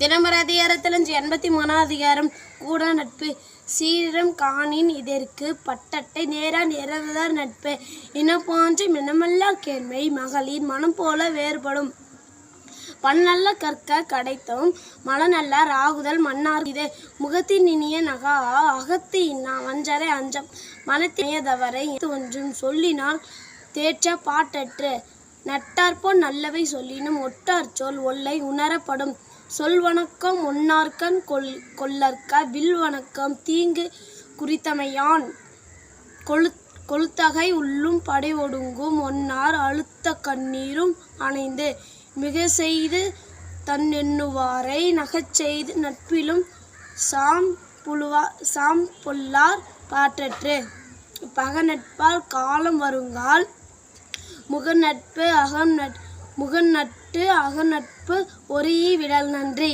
தினமர அதிகாரத்திலஞ்சு எண்பத்தி மூணாம் அதிகாரம் கூட நட்பு. சீரம் காணின் இதற்கு பட்டட்டை நேரா நிறதார் நட்பு. இனப்பாஞ்சு மினமல்லா கேண்மை மகளிர் மனம் போல வேறுபடும். பன்னல்ல கற்க கடைத்தும் மலநல்ல ராகுதல் மன்னார் இது. முகத்தின் இனிய நகா அகத்து இன்னா வஞ்சரை அஞ்சம். மனத்தினையதவரை ஒன்றும் சொல்லினால் தேற்ற பாட்டற்று. நட்டார்போல் நல்லவை சொல்லினும் ஒட்டார் சொல் ஒல்லை உணரப்படும். சொல் வணக்கம் ஒன்னார்கண் கொல் கொல்லற்க வில் வணக்கம் தீங்கு குறித்தமையான். கொழு கொளுத்தகை உள்ளும் படை ஒடுங்கும் ஒன்னார் அழுத்த கண்ணீரும் அணைந்து மிக செய்து தன் எண்ணுவாரை நகச்செய்து நட்பிலும் சாம் புழுவா சாம் பொல்லார் பாற்றற்று. பக நட்பால் காலம் வருங்கால் முகநட்பு அகம் நட் முகநட்டு அகநட்பு ஒரீ விடல் நன்றி.